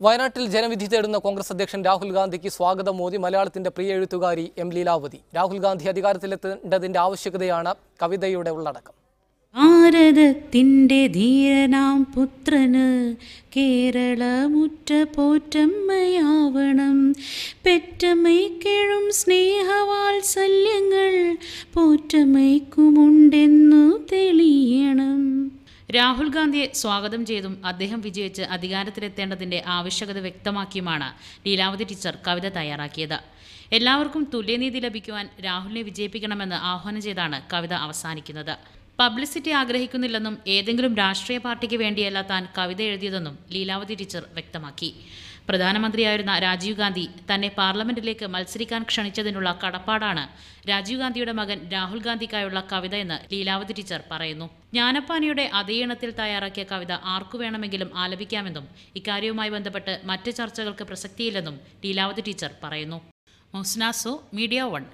വയനാട്ടിൽ ജനവിധി തേടുന്ന കോൺഗ്രസ് അധ്യക്ഷൻ രാഹുൽ ഗാന്ധിക്ക് സ്വാഗതം മോദി മലയാളത്തിന്റെ പ്രിയ എഴുത്തുകാരി എം ലീലാവതി. രാഹുൽ ഗാന്ധി അധികാരത്തിലെത്തേണ്ടതിന്റെ ആവശ്യകതയാണ് കവിതയുടെ ഉള്ളടക്കം. ഭാരതത്തിന്റെ ധീരനാം പുത്രന് കേരളമുറ്റ പോറ്റമ്മയാവണം. പെറ്റമ്മയ്ക്കെഴും സ്നേഹവാത്സല്യങ്ങൾ പോറ്റമ്മയ്ക്കുമുണ്ടെന്നു തെളിയണം രാഹുൽ ഗാന്ധിയെ സ്വാഗതം ചെയ്തും അദ്ദേഹം വിജയിച്ച് അധികാരത്തിലെത്തേണ്ടതിന്റെ ആവശ്യകത വ്യക്തമാക്കിയുമാണ് ലീലാവതി ടീച്ചർ കവിത തയ്യാറാക്കിയത്. എല്ലാവർക്കും തുല്യനീതി ലഭിക്കുവാൻ രാഹുലിനെ വിജയിപ്പിക്കണമെന്ന് ആഹ്വാനം ചെയ്താണ് കവിത അവസാനിക്കുന്നത്. പബ്ലിസിറ്റി ആഗ്രഹിക്കുന്നില്ലെന്നും ഏതെങ്കിലും രാഷ്ട്രീയ പാർട്ടിക്ക് വേണ്ടിയല്ല താൻ കവിത എഴുതിയതെന്നും ലീലാവതി ടീച്ചർ വ്യക്തമാക്കി. പ്രധാനമന്ത്രിയായിരുന്ന രാജീവ് ഗാന്ധി തന്നെ പാർലമെന്റിലേക്ക് മത്സരിക്കാൻ ക്ഷണിച്ചതിനുള്ള കടപ്പാടാണ് രാജീവ് ഗാന്ധിയുടെ മകൻ രാഹുൽ ഗാന്ധിക്കായുള്ള കവിത എന്ന് ലീലാവതി ടീച്ചർ പറയുന്നു. ജ്ഞാനപ്പാനിയുടെ അതേ ഇണത്തിൽ തയ്യാറാക്കിയ കവിത ആർക്കു വേണമെങ്കിലും ആലപിക്കാമെന്നും ഇക്കാര്യവുമായി ബന്ധപ്പെട്ട് മറ്റ് ചർച്ചകൾക്ക് പ്രസക്തിയില്ലെന്നും ലീലാവതി ടീച്ചർ പറയുന്നു. Media one